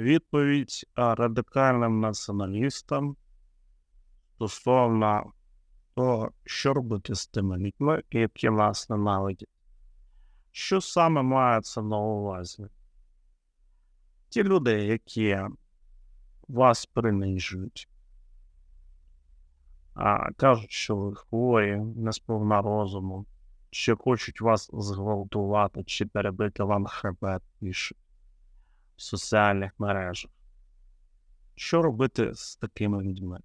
відповідь радикальним націоналістам стосовно того, що робити з тими людьми, які нас ненавидять. Що саме мається на увазі? Ті люди, які вас принижують, кажуть, що ви хворі, не сповна розуму, чи хочуть вас зґвалтувати, чи перебити вам хребет пишуть соціальних мережах. Що робити з такими людьми?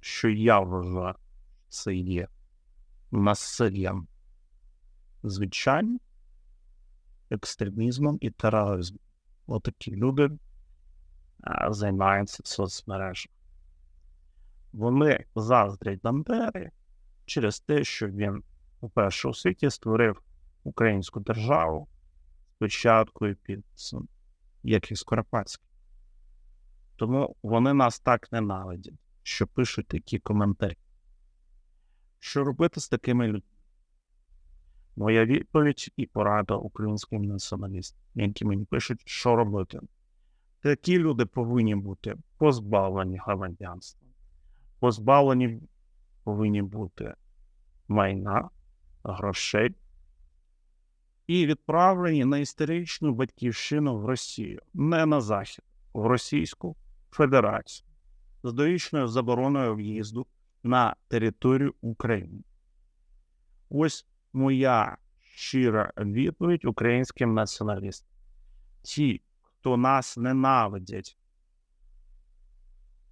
Що я вважаю, це є насиллям, звичайно, екстремізмом і тероризмом. Отакі люди займаються соцмережами. Вони заздрять Бандері через те, що він у світі створив українську державу і підписом, як і Скоропадський. Тому вони нас так ненавидять, що пишуть такі коментарі. Що робити з такими людьми? Моя відповідь і порада українським націоналістам, які мені пишуть, що робити. Такі люди повинні бути позбавлені громадянства, позбавлені повинні бути майна, грошей і відправлені на історичну батьківщину в Росію, не на Захід, в Російську Федерацію з довічною забороною в'їзду на територію України. Ось моя щира відповідь українським націоналістам. Ті, хто нас ненавидять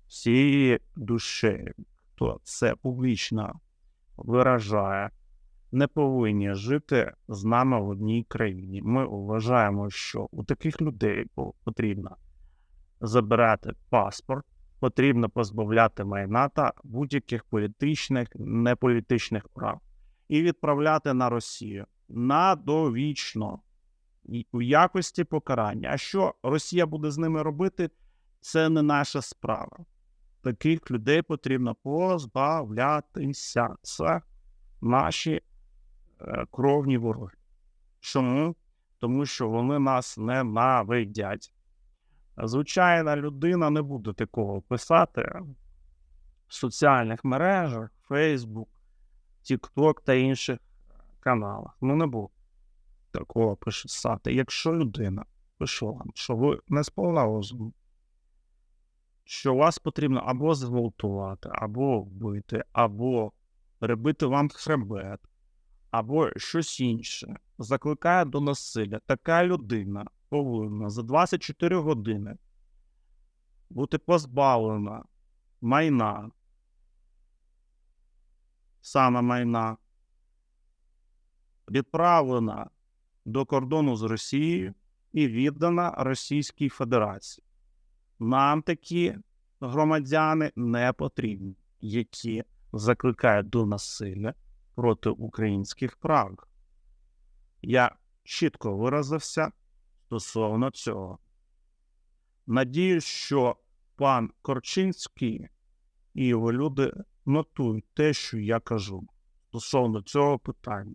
всією душею, хто це публічно виражає, не повинні жити з нами в одній країні. Ми вважаємо, що у таких людей потрібно забирати паспорт, потрібно позбавляти майна та будь-яких політичних, неполітичних прав і відправляти на Росію на довічно у якості покарання. А що Росія буде з ними робити, це не наша справа. Таких людей потрібно позбавлятися. Це наші кровні вороги. Чому? Тому що вони нас ненавидять. Звичайна людина не буде такого писати в соціальних мережах, Facebook, TikTok та інших каналах. Ну, не буде такого писати. Якщо людина вам, що ви не сповна що вас потрібно або зґвалтувати, або вбити, або перебити вам хребет, або щось інше, закликає до насилля, така людина повинна за 24 години бути позбавлена майна, саме майна, відправлена до кордону з Росією і віддана Російській Федерації. Нам такі громадяни не потрібні, які закликають до насилля проти українських прав. Я чітко виразився стосовно цього. Надіюсь, що пан Корчинський і його люди нотують те, що я кажу стосовно цього питання.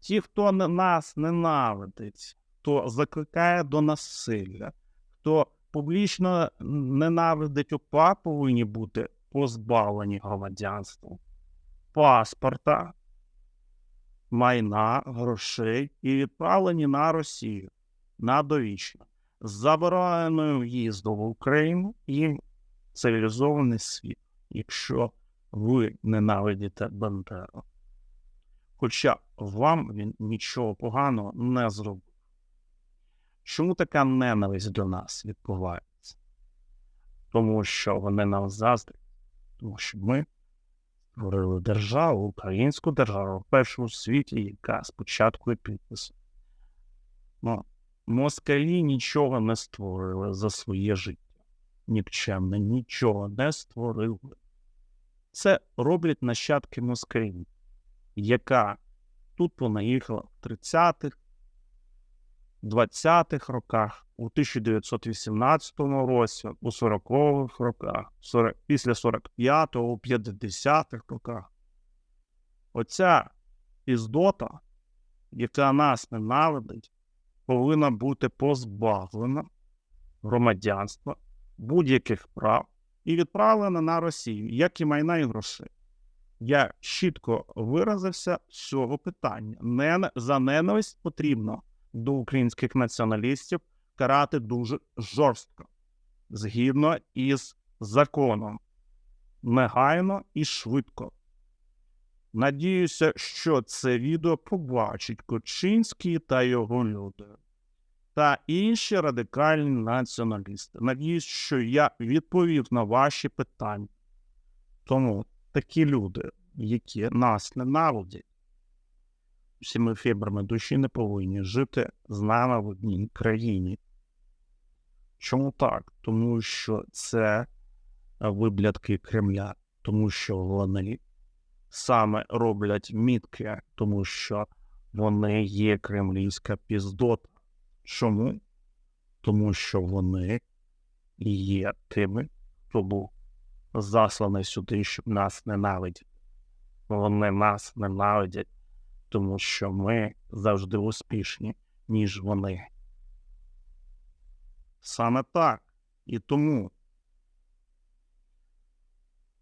Ті, хто нас ненавидить, хто закликає до насилля, хто публічно ненавидить ОПА, повинні бути позбавлені громадянства, паспорта, майна, грошей і відправлені на Росію на з забороненою в'їзду в Україну і цивілізований світ, якщо ви ненавидите Бандеру. Хоча вам він нічого поганого не зробив. Чому така ненависть до нас відбувається? Тому що вони нам заздрять, тому що ми створили державу, українську державу в першому світі, яка спочатку і підпису. Ну, москалі нічого не створили за своє життя. Нікчемне, нічого не створили. Це роблять нащадки москалів, яка тут понаїхала в 30-х, 20-х роках, у 1918 році, у 40-х роках, 40, після 45-го, у 50-х роках. Оця іздота, яка нас ненавидить, повинна бути позбавлена громадянства, будь-яких прав і відправлена на Росію, як і майна і грошей. Я чітко виразився з цього питання. Не за ненависть потрібно до українських націоналістів карати дуже жорстко, згідно із законом, негайно і швидко. Надіюся, що це відео побачить Кочинський та його люди та інші радикальні націоналісти. Надіюсь, що я відповів на ваші питання. Тому такі люди, які нас ненавидять, всіми фібрами душі не повинні жити з нами в одній країні. Чому так? Тому що це виблядки Кремля, тому що вони саме роблять мітки, тому що вони є кремлівська піздота. Чому? Тому що вони є тими, хто був засланий сюди, щоб нас ненавидіти. Вони нас ненавидять, тому що ми завжди успішні, ніж вони. Саме так. І тому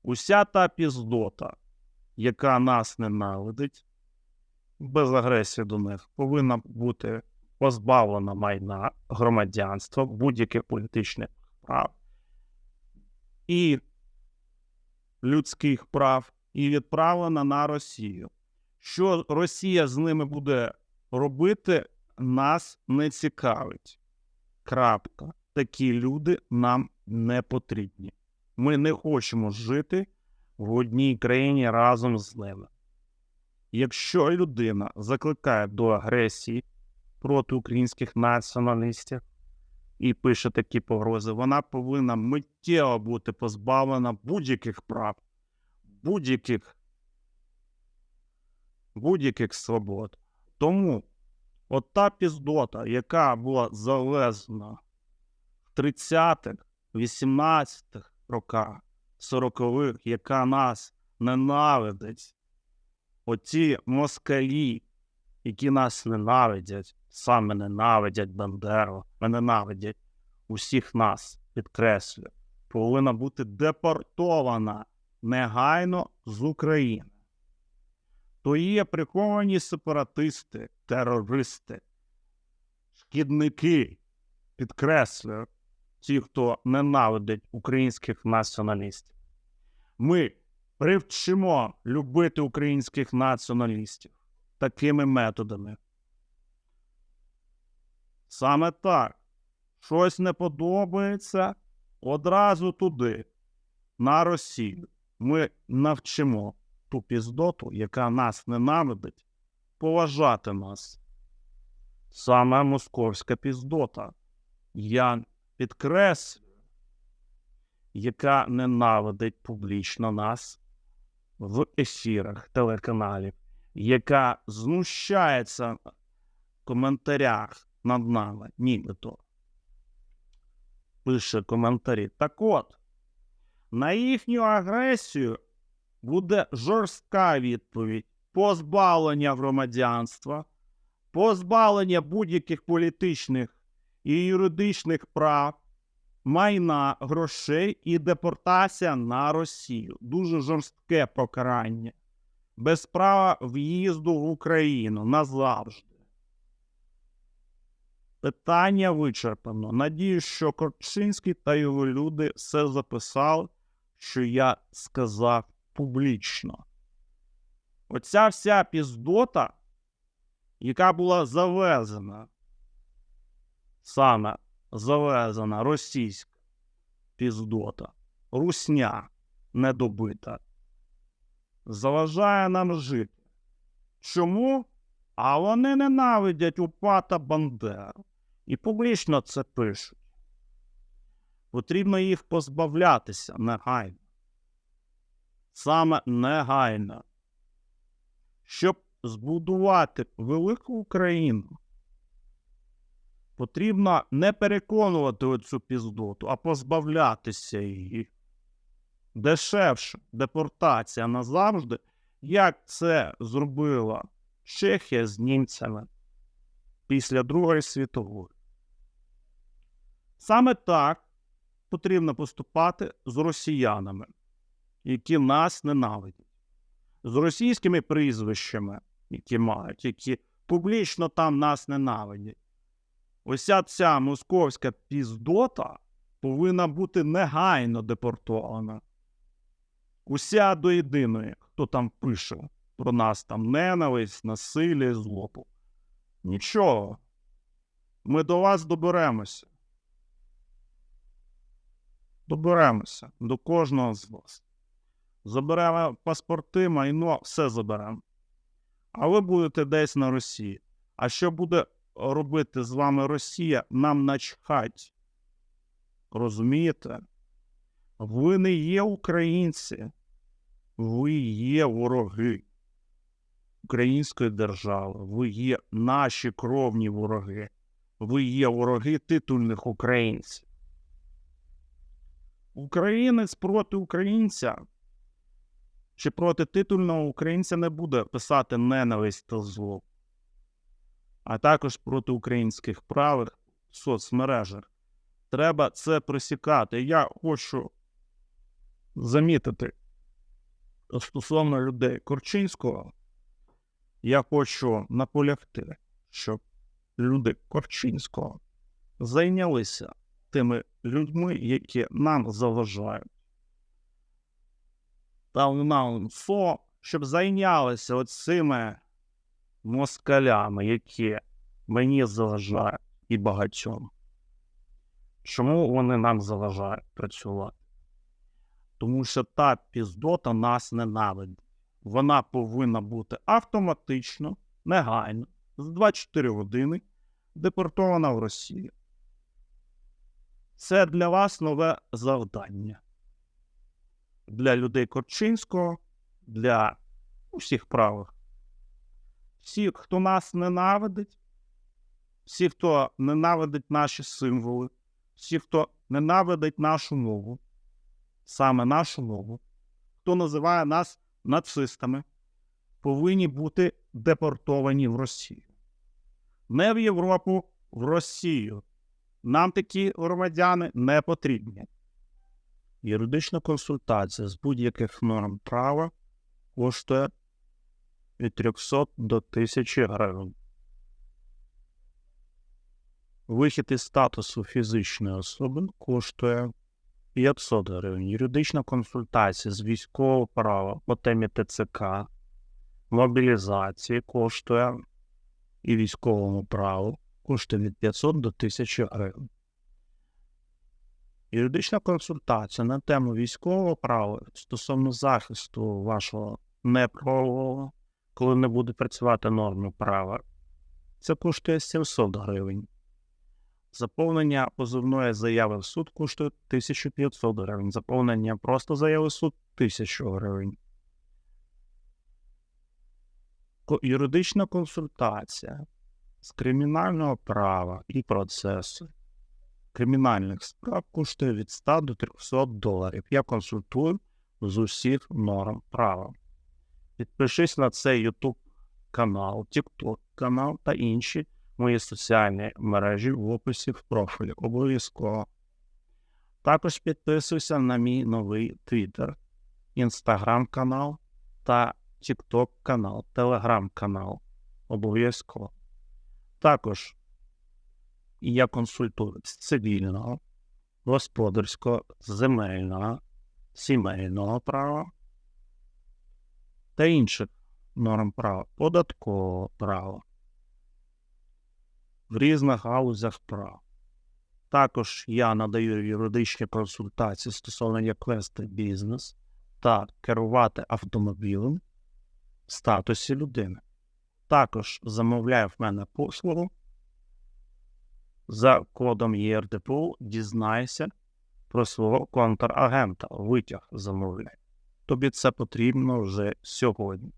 уся та піздота, яка нас ненавидить, без агресії до них, повинна бути позбавлена майна громадянства, будь-яких політичних прав і людських прав, і відправлена на Росію. Що Росія з ними буде робити, нас не цікавить. Крапка. Такі люди нам не потрібні. Ми не хочемо жити в одній країні разом з ними. Якщо людина закликає до агресії проти українських націоналістів і пише такі погрози, вона повинна миттєво бути позбавлена будь-яких прав, будь-яких будь-яких свобод. Тому от та піздота, яка була залезна в 30-х, 18-х роках, 40-х, яка нас ненавидить, оці москалі, які нас ненавидять, саме ненавидять Бандеру, ненавидять усіх нас, підкреслю, повинна бути депортована негайно з України. То є приховані сепаратисти, терористи, шкідники, підкреслюю, ті, хто ненавидить українських націоналістів. Ми привчимо любити українських націоналістів такими методами. Саме так. Щось не подобається одразу туди, на Росію. Ми навчимо ту піздоту, яка нас ненавидить, поважати нас. Саме московська піздота. Я підкреслюю, яка ненавидить публічно нас в ефірах телеканалів, яка знущається в коментарях над нами, нібито. Пише коментарі. Так от, на їхню агресію буде жорстка відповідь позбавлення громадянства, позбавлення будь-яких політичних і юридичних прав, майна, грошей і депортація на Росію. Дуже жорстке покарання. Без права в'їзду в Україну назавжди. Питання вичерпано. Надіюсь, що Корчинський та його люди все записали, що я сказав публічно. Оця вся піздота, яка була завезена, саме завезена російська піздота, русня недобита, заважає нам жити. Чому? А вони ненавидять УПА та Бандеру. І публічно це пишуть. Потрібно їх позбавлятися негайно. Саме негайно. Щоб збудувати велику Україну, потрібно не переконувати оцю піздоту, а позбавлятися її. Дешевше депортація назавжди, як це зробила Чехія з німцями після Другої світової. Саме так потрібно поступати з росіянами, які нас ненавидять, з російськими прізвищами, які мають, які публічно там нас ненавидять. Ося ця московська піздота повинна бути негайно депортована. Уся до єдиної, хто там пише про нас там ненависть, насилля і злобу. Нічого. Ми до вас доберемося. Доберемося до кожного з вас. Заберемо паспорти, майно, все заберемо. А ви будете десь на Росії. А що буде робити з вами Росія, нам начхать. Розумієте? Ви не є українці, ви є вороги української держави, ви є наші кровні вороги, ви є вороги титульних українців. Українець проти українця чи проти титульного українця не буде писати ненависть та зло, а також проти українських правих в соцмережах. Треба це присікати. Я хочу замітити стосовно людей Корчинського, я хочу наполягти, щоб люди Корчинського зайнялися тими людьми, які нам заважають. Нам фо, щоб зайнялися оцими москалями, які мені заважають і багатьом. Чому вони нам заважають працювати? Тому що та піздота нас ненавидить. Вона повинна бути автоматично, негайно, з 24 години депортована в Росію. Це для вас нове завдання. Для людей Корчинського, для усіх правих. Всі, хто нас ненавидить, всі, хто ненавидить наші символи, всі, хто ненавидить нашу мову, саме нашу мову, хто називає нас нацистами, повинні бути депортовані в Росію. Не в Європу, в Росію. Нам такі громадяни не потрібні. Юридична консультація з будь-яких норм права коштує від 300 до 1000 гривень. Вихід із статусу фізичної особи коштує 500 гривень. Юридична консультація з військового права по темі ТЦК, мобілізації коштує і військовому праву коштує від 500 до 1000 гривень. Юридична консультація на тему військового права стосовно захисту вашого неправового, коли не буде працювати норми права, це коштує 700 гривень. Заповнення позовної заяви в суд коштує 1500 гривень. Заповнення просто заяви в суд 1000 гривень. Юридична консультація з кримінального права і процесу кримінальних справ коштує від 100 до 300 доларів. Я консультую з усіх норм права. Підпишись на цей YouTube канал, TikTok канал та інші мої соціальні мережі в описі в профілі. Обов'язково. Також підписуйся на мій новий Twitter, Instagram канал та TikTok канал, Telegram канал. Обов'язково. Також я консультую з цивільного, господарського, земельного, сімейного права та інших норм права, податкового права в різних галузях прав. Також я надаю юридичні консультації стосовно як вести бізнес та керувати автомобілем в статусі людини. Також замовляю в мене послугу за кодом ЄРДПУ дізнайся про свого контрагента. Витяг замовляй. Тобі це потрібно вже сьогодні.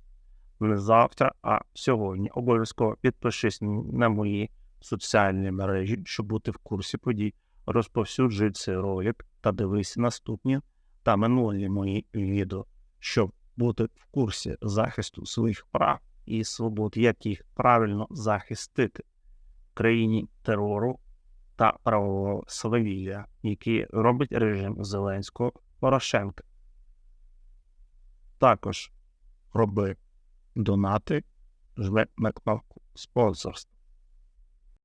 Не завтра, а сьогодні. Обов'язково підпишись на мої соціальні мережі, щоб бути в курсі подій. Розповсюджуй цей ролик та дивись наступні та минулі мої відео, щоб бути в курсі захисту своїх прав і свобод, як їх правильно захистити країні терору та правового свавілля, які робить режим Зеленського Порошенка. Також роби донати, жми на кнопку спонсорства.